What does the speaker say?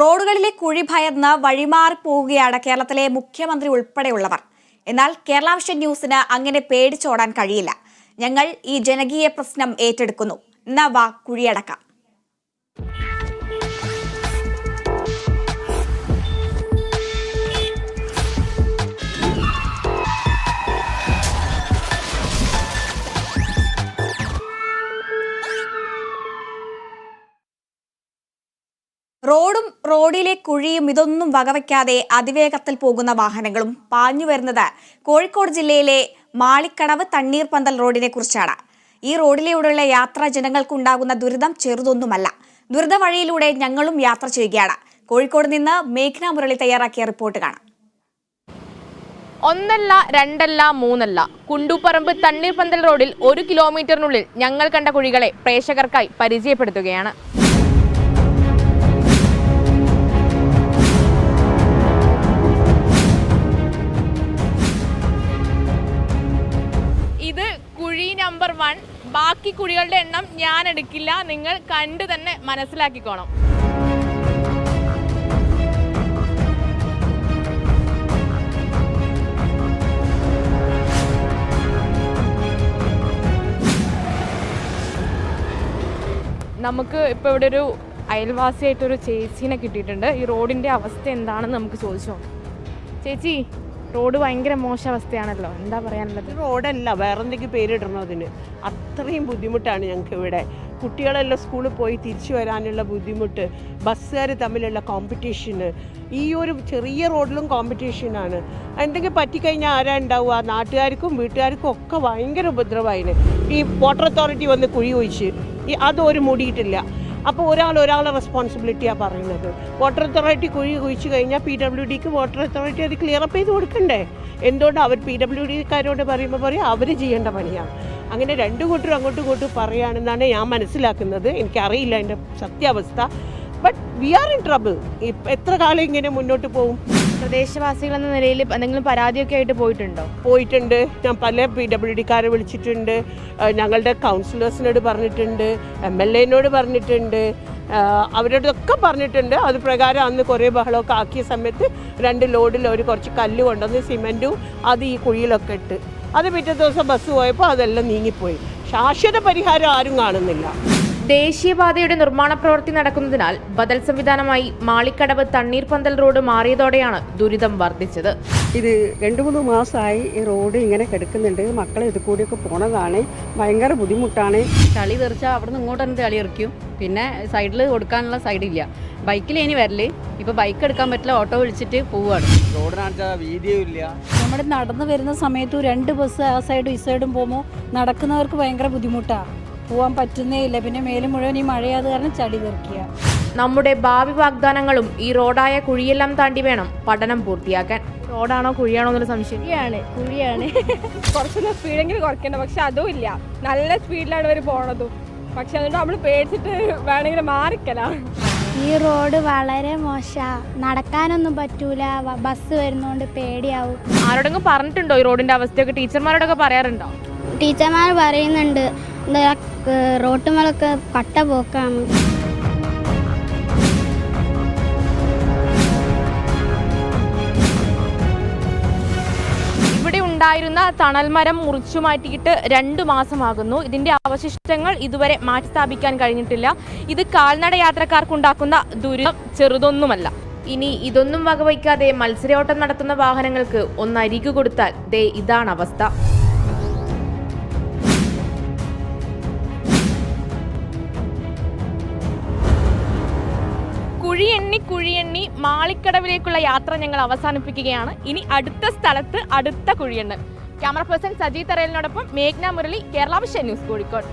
റോഡുകളിലെ കുഴി ഭയന്ന് വഴിമാറി പോവുകയാണ് കേരളത്തിലെ മുഖ്യമന്ത്രി ഉൾപ്പെടെയുള്ളവർ. എന്നാൽ കേരള ന്യൂസിന് അങ്ങനെ പേടിച്ചോടാൻ കഴിയില്ല. ഞങ്ങൾ ഈ ജനകീയ പ്രശ്നം ഏറ്റെടുക്കുന്നു. എന്നാ വാ കുഴിയടക്കാം. റോഡും റോഡിലെ കുഴിയും ഇതൊന്നും വകവയ്ക്കാതെ അതിവേഗത്തിൽ പോകുന്ന വാഹനങ്ങളും പാഞ്ഞു വരുന്നത് കോഴിക്കോട് ജില്ലയിലെ മാളിക്കടവ് തണ്ണീർപന്തൽ റോഡിനെ കുറിച്ചാണ്. ഈ റോഡിലൂടെയുള്ള യാത്ര ജനങ്ങൾക്കുണ്ടാകുന്ന ദുരിതം ചെറുതൊന്നുമല്ല. ദുരിത വഴിയിലൂടെ ഞങ്ങളും യാത്ര ചെയ്യുകയാണ്. കോഴിക്കോട് നിന്ന് മേഘ്ന മുരളി തയ്യാറാക്കിയ റിപ്പോർട്ട് കാണാം. ഒന്നല്ല രണ്ടല്ല മൂന്നല്ല. കുണ്ടുപറമ്പ് തണ്ണീർപന്തൽ റോഡിൽ ഒരു കിലോമീറ്ററിനുള്ളിൽ ഞങ്ങൾ കണ്ട കുഴികളെ പ്രേക്ഷകർക്കായി പരിചയപ്പെടുത്തുകയാണ്. ബാക്കി കുഴികളുടെ എണ്ണം ഞാൻ എടുക്കില്ല. നിങ്ങൾ കണ്ടു തന്നെ മനസ്സിലാക്കിക്കോണം. നമുക്ക് ഇപ്പോൾ ഇവിടെ ഒരു അയൽവാസിയായിട്ടൊരു ചേച്ചീനെ കിട്ടിയിട്ടുണ്ട്. ഈ റോഡിന്റെ അവസ്ഥ എന്താണെന്ന് നമുക്ക് ചോദിച്ചു ചേച്ചി റോഡ് ഭയങ്കര മോശം അവസ്ഥയാണല്ലോ. എന്താ പറയാനുള്ളത്? റോഡല്ല വേറെ എന്തെങ്കിലും പേരിടണോ അതിന്? അത്രയും ബുദ്ധിമുട്ടാണ് ഞങ്ങൾക്ക് ഇവിടെ. കുട്ടികളെല്ലാം സ്കൂളിൽ പോയി തിരിച്ചു വരാനുള്ള ബുദ്ധിമുട്ട് ബസ്സുകാർ തമ്മിലുള്ള കോമ്പറ്റീഷന് ഈ ഒരു ചെറിയ റോഡിലും കോമ്പറ്റീഷനാണ് എന്തെങ്കിലും പറ്റിക്കഴിഞ്ഞാൽ ആരാ ഉണ്ടാവുക? നാട്ടുകാർക്കും വീട്ടുകാർക്കും ഒക്കെ ഭയങ്കര ഉപദ്രവമായിന്. ഈ വാട്ടർ അതോറിറ്റി വന്ന് കുഴി ഒഴിച്ച് ഈ അതൊരു മൂടിയിട്ടില്ല. അപ്പോൾ ഒരാൾ ഒരാളെ റെസ്പോൺസിബിലിറ്റിയാണ് പറയുന്നത്. വാട്ടർ അതോറിറ്റി കുഴി കുഴിച്ചു കഴിഞ്ഞാൽ പി ഡബ്ല്യു ഡിക്ക് വാട്ടർ അതോറിറ്റി അത് ക്ലിയർ അപ്പ് ചെയ്ത് കൊടുക്കണ്ടേ? എന്തുകൊണ്ട് അവർ പി ഡബ്ല്യു ഡിക്കാരോട് പറയുമ്പോൾ പറയും അവർ ചെയ്യേണ്ട പണിയാണ്. അങ്ങനെ രണ്ടു കൂട്ടരും അങ്ങോട്ടും ഇങ്ങോട്ടും പറയുകയാണെന്നാണ് ഞാൻ മനസ്സിലാക്കുന്നത്. എനിക്കറിയില്ല എന്റെ സത്യാവസ്ഥ. But we are in trouble എത്ര കാലം ഇങ്ങനെ മുന്നോട്ട് പോകും പ്രദേശവാസികൾ എന്ന നിലയിൽ എന്തെങ്കിലും പരാതിയൊക്കെ ആയിട്ട് പോയിട്ടുണ്ടോ? പോയിട്ടുണ്ട്. ഞാൻ പല പി ഡബ്ല്യു ഡിക്കാരെ വിളിച്ചിട്ടുണ്ട്. ഞങ്ങളുടെ കൗൺസിലേഴ്സിനോട് പറഞ്ഞിട്ടുണ്ട്. എം എൽ എനോട് പറഞ്ഞിട്ടുണ്ട്. അവരോടൊക്കെ പറഞ്ഞിട്ടുണ്ട്. അത് പ്രകാരം അന്ന് കുറേ ബഹളമൊക്കെ ആക്കിയ സമയത്ത് രണ്ട് ലോഡിൽ ഒരു കുറച്ച് കല്ല് കൊണ്ടുവന്ന് സിമെന്റും അത് ഈ കുഴിയിലൊക്കെ ഇട്ട്. അത് പിറ്റേ ദിവസം ബസ് പോയപ്പോൾ അതെല്ലാം നീങ്ങിപ്പോയി. ശാശ്വത പരിഹാരം ആരും കാണുന്നില്ല. ദേശീയപാതയുടെ നിർമ്മാണ പ്രവൃത്തി നടക്കുന്നതിനാൽ ബദൽ സംവിധാനമായി മാളിക്കടവ് തണ്ണീർപന്തൽ റോഡ് മാറിയതോടെയാണ് ദുരിതം വർദ്ധിച്ചത്. ഇത് രണ്ട് മൂന്ന് മാസമായി ഈ റോഡ് ഇങ്ങനെ കിടക്കുന്നുണ്ട്. മക്കളെ ഇത് കൂടിയൊക്കെ പോണതാണ്. ഭയങ്കര ബുദ്ധിമുട്ടാണ്. ചളി തെറിച്ചാൽ അവിടെ നിന്ന് ഇങ്ങോട്ട് തന്നെ ചളി എറിക്കും പിന്നെ സൈഡിൽ കൊടുക്കാനുള്ള സൈഡില്ല. ബൈക്കിൽ ഇനി വരൽ. ഇപ്പൊ ബൈക്ക് എടുക്കാൻ പറ്റില്ല ഓട്ടോ വിളിച്ചിട്ട് പോവാണ്. നമ്മൾ നടന്നു വരുന്ന സമയത്ത് രണ്ട് ബസ് ആ സൈഡും ഈ സൈഡും പോകുമ്പോൾ നടക്കുന്നവർക്ക് ഭയങ്കര ബുദ്ധിമുട്ടാണ് പോകാൻ പറ്റുന്നേ ഇല്ല പിന്നെ മേലും മുഴുവൻ ഈ മഴയാത് കാരണം ചടി തെറിക്കുക. നമ്മുടെ ഭാവി വാഗ്ദാനങ്ങളും ഈ റോഡായ കുഴിയെല്ലാം താണ്ടി വേണം പഠനം പൂർത്തിയാക്കാൻ. റോഡാണോ കുഴിയാണോ എന്നൊരു സംശയം. കുഴിയാണ് കുഴിയാണ്. കുറച്ചൊന്ന് സ്പീഡെങ്കിലും കുറയ്ക്കണ്ട പക്ഷെ അതും ഇല്ല. നല്ല സ്പീഡിലാണ് ഇവർ പോണതും. പക്ഷെ അതുകൊണ്ട് നമ്മൾ പേടിച്ചിട്ട് വേണമെങ്കിൽ മാറിക്കലാ. ഈ റോഡ് വളരെ മോശാ. നടക്കാനൊന്നും പറ്റൂല. ബസ് വരുന്നോണ്ട് പേടിയാവും. ആരോടെങ്കിലും പറഞ്ഞിട്ടുണ്ടോ ഈ റോഡിന്റെ അവസ്ഥയൊക്കെ? ടീച്ചർമാരോടൊക്കെ പറയാറുണ്ടോ? ടീച്ചർമാർ പറയുന്നുണ്ട്. എന്താ റോട്ടുമലൊക്കെ കട്ട ഇവിടെ ഉണ്ടായിരുന്ന തണൽമരം മുറിച്ചു മാറ്റിയിട്ട് രണ്ടു മാസമാകുന്നു. ഇതിന്റെ അവശിഷ്ടങ്ങൾ ഇതുവരെ മാറ്റി സ്ഥാപിക്കാൻ കഴിഞ്ഞിട്ടില്ല. ഇത് കാൽനട യാത്രക്കാർക്കുണ്ടാക്കുന്ന ദുരിതം ചെറുതൊന്നുമല്ല. ഇനി ഇതൊന്നും വകവയ്ക്കാതെ മത്സരയോട്ടം നടത്തുന്ന വാഹനങ്ങൾക്ക് ഒന്ന് അരികു കൊടുത്താൽ ദേ ഇതാണ് അവസ്ഥ. കുഴിയെണ്ണി കുഴിയെണ്ണി മാളിക്കടവിലേക്കുള്ള യാത്ര ഞങ്ങൾ അവസാനിപ്പിക്കുകയാണ്. ഇനി അടുത്ത സ്ഥലത്ത് അടുത്ത കുഴിയെണ്ണ് ക്യാമറ പേഴ്സൺ സജി തറയലിനോടൊപ്പം മേഘ്ന മുരളി കേരള ന്യൂസ് കോഴിക്കോട്.